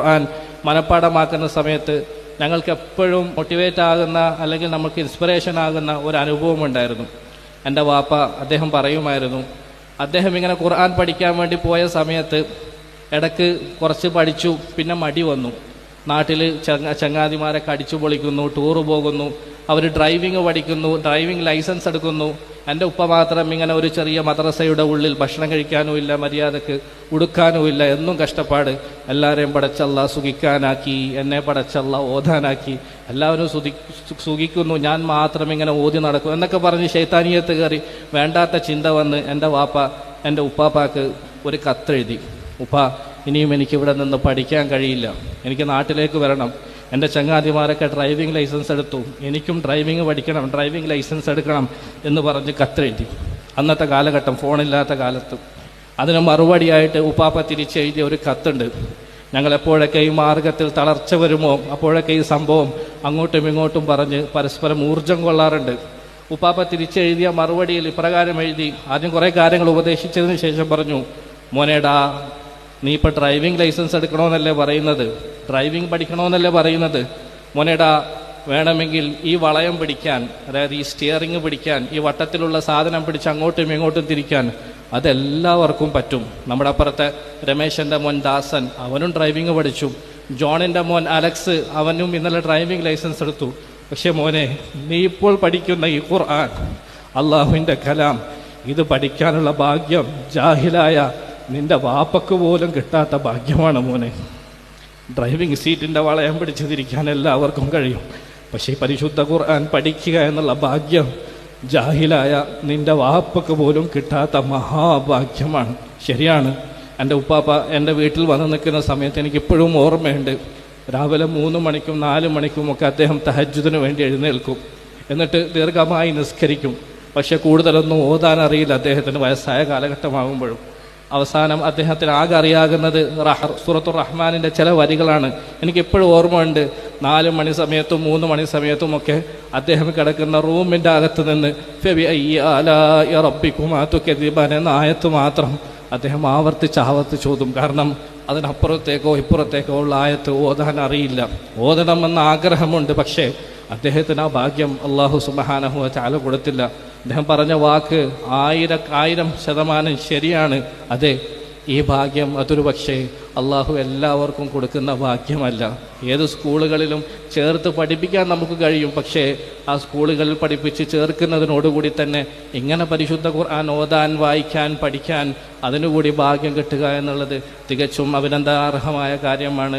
ഖുർആൻ മനഃപ്പാടമാക്കുന്ന സമയത്ത് ഞങ്ങൾക്ക് എപ്പോഴും മോട്ടിവേറ്റ് ആകുന്ന അല്ലെങ്കിൽ നമുക്ക് ഇൻസ്പിറേഷൻ ആകുന്ന ഒരു അനുഭവം ഉണ്ടായിരുന്നു. എന്റെ വാപ്പ അദ്ദേഹം പറയുമായിരുന്നു അദ്ദേഹം ഇങ്ങനെ ഖുർആൻ പഠിക്കാൻ വേണ്ടി പോയ സമയത്ത് ഇടയ്ക്ക് കുറച്ച് പഠിച്ചു പിന്നെ മടി വന്നു. നാട്ടിൽ ചങ്ങ ചങ്ങാതിമാരെ കടിച്ചു പൊളിക്കുന്നു ടൂറ് പോകുന്നു അവർ ഡ്രൈവിംഗ് പഠിക്കുന്നു ഡ്രൈവിംഗ് ലൈസൻസ് എടുക്കുന്നു. എന്റെ ഉപ്പ മാത്രം ഇങ്ങനെ ഒരു ചെറിയ മദ്രസയുടെ ഉള്ളിൽ ഭക്ഷണം കഴിക്കാനും ഇല്ല മര്യാദയ്ക്ക് ഉടുക്കാനും ഇല്ല എന്നും കഷ്ടപ്പാട്. എല്ലാവരെയും പടച്ചല്ല സുഖിക്കാനാക്കി എന്നെ പടച്ചല്ല ഓതാനാക്കി. എല്ലാവരും സുതി സുഖിക്കുന്നു ഞാൻ മാത്രം ഇങ്ങനെ ഓതി നടക്കും എന്നൊക്കെ പറഞ്ഞ് ശൈത്താനീയത്ത് കയറി വേണ്ടാത്ത ചിന്ത വന്ന് എന്റെ വാപ്പ എന്റെ ഉപ്പാപ്പാക്ക് ഒരു കത്തെഴുതി. ഉപ്പ ഇനിയും എനിക്കിവിടെ നിന്ന് പഠിക്കാൻ കഴിയില്ല. എനിക്ക് നാട്ടിലേക്ക് വരണം. എന്റെ ചങ്ങാതിമാരൊക്കെ ഡ്രൈവിംഗ് ലൈസൻസ് എടുത്തു. എനിക്കും ഡ്രൈവിംഗ് പഠിക്കണം ഡ്രൈവിംഗ് ലൈസൻസ് എടുക്കണം എന്ന് പറഞ്ഞ് കത്തെഴുതി. അന്നത്തെ കാലഘട്ടം ഫോണില്ലാത്ത കാലത്ത്. അതിന് മറുപടിയായിട്ട് ഉപ്പാപ്പ തിരിച്ചെഴുതിയ ഒരു കത്തുണ്ട്. ഞങ്ങൾ എപ്പോഴൊക്കെ ഈ മാർഗത്തിൽ തളർച്ച വരുമോ? അപ്പോഴൊക്കെ ഈ സംഭവം അങ്ങോട്ടും ഇങ്ങോട്ടും പറഞ്ഞ് പരസ്പരം ഊർജം കൊള്ളാറുണ്ട്. ഉപ്പാപ്പ തിരിച്ചെഴുതിയ മറുപടിയിൽ ഇപ്രകാരം എഴുതി. ആദ്യം കുറേ കാര്യങ്ങൾ ഉപദേശിച്ചതിന് ശേഷം പറഞ്ഞു മോനേടാ നീ ഇപ്പം ഡ്രൈവിംഗ് ലൈസൻസ് എടുക്കണമെന്നല്ലേ പറയുന്നത്? ഡ്രൈവിംഗ് പഠിക്കണമെന്നല്ലേ പറയുന്നത്? മോനേടാ വേണമെങ്കിൽ ഈ വളയം പിടിക്കാൻ അതായത് ഈ സ്റ്റിയറിംഗ് പിടിക്കാൻ ഈ വട്ടത്തിലുള്ള സാധനം പിടിച്ച് അങ്ങോട്ടും ഇങ്ങോട്ടും തിരിക്കാൻ അതെല്ലാവർക്കും പറ്റും. നമ്മുടെ അപ്പുറത്തെ രമേശന്റെ മോൻ ദാസൻ അവനും ഡ്രൈവിംഗ് പഠിച്ചു. ജോണിന്റെ മോൻ അലക്സ് അവനും ഇന്നലെ ഡ്രൈവിംഗ് ലൈസൻസ് എടുത്തു. പക്ഷേ മോനെ നീ ഇപ്പോൾ പഠിക്കുന്ന ഈ ഖുർആൻ അള്ളാഹുവിന്റെ കലാം ഇത് പഠിക്കാനുള്ള ഭാഗ്യം ജാഹിലായ നിന്റെ വാപ്പക്ക് പോലും കിട്ടാത്ത ഭാഗ്യമാണ് മോനെ. ഡ്രൈവിംഗ് സീറ്റിന്റെ വളയം പിടിച്ചു തിരിക്കാൻ എല്ലാവർക്കും കഴിയും. പക്ഷേ പരിശുദ്ധ ഖുർആൻ പഠിക്കുക എന്നുള്ള ഭാഗ്യം ജാഹിലായ നിന്റെ വാപ്പക്ക് പോലും കിട്ടാത്ത മഹാഭാഗ്യമാണ്. ശരിയാണ്. എന്റെ ഉപ്പാപ്പ എന്റെ വീട്ടിൽ വന്ന് നിൽക്കുന്ന സമയത്ത് എനിക്ക് ഇപ്പോഴും ഓർമ്മയുണ്ട്. രാവിലെ മൂന്ന് മണിക്കും നാല് മണിക്കും ഒക്കെ അദ്ദേഹം തഹജ്ജുദിന് വേണ്ടി എഴുന്നേൽക്കും. എന്നിട്ട് ദീർഘമായി നിസ്കരിക്കും. പക്ഷെ കൂടുതലൊന്നും ഓതാനറിയില്ല അദ്ദേഹത്തിന്. വയസ്സായ കാലഘട്ടമാകുമ്പോഴും അവസാനം അദ്ദേഹത്തിന് ആകെ അറിയാകുന്നത് റഹർ സൂറത്തുർ റഹ്മാനിന്റെ ചില വരികളാണ്. എനിക്ക് ഓർമ്മ ഓർമ്മയുണ്ട്. നാല് മണി സമയത്തും മൂന്ന് മണി സമയത്തും ഒക്കെ അദ്ദേഹം കിടക്കുന്ന റൂമിന്റെ അകത്ത് നിന്ന് ഫെബി റബ്ബിക്കുമാത്തുക്കെതിബൻ എന്ന ആയത്ത് മാത്രം അദ്ദേഹം ആവർത്തിച്ച് ആവർത്തിച്ചോതും കാരണം അതിനപ്പുറത്തേക്കോ ഇപ്പുറത്തേക്കോ ഉള്ള ആയത്ത് ഓതാൻ അറിയില്ല. ഓതണമെന്ന ആഗ്രഹമുണ്ട് പക്ഷേ അദ്ദേഹത്തിന് ആ ഭാഗ്യം അള്ളാഹു സുബഹാനഹു ചാല കൊടുത്തില്ല. അദ്ദേഹം പറഞ്ഞ വാക്ക് ആയിര ആയിരം ശതമാനം ശരിയാണ്. അതെ ഈ ഭാഗ്യം അതൊരു പക്ഷേ അള്ളാഹു എല്ലാവർക്കും കൊടുക്കുന്ന ഭാഗ്യമല്ല. ഏത് സ്കൂളുകളിലും ചേർത്ത് പഠിപ്പിക്കാൻ നമുക്ക് കഴിയും. പക്ഷേ ആ സ്കൂളുകളിൽ പഠിപ്പിച്ച് ചേർക്കുന്നതിനോടുകൂടി തന്നെ ഇങ്ങനെ പരിശുദ്ധ ഖുർആൻ ഓതാൻ വായിക്കാൻ പഠിക്കാൻ അതിനുകൂടി ഭാഗ്യം കിട്ടുക എന്നുള്ളത് തികച്ചും അഭിനന്ദനാർഹമായ കാര്യമാണ്.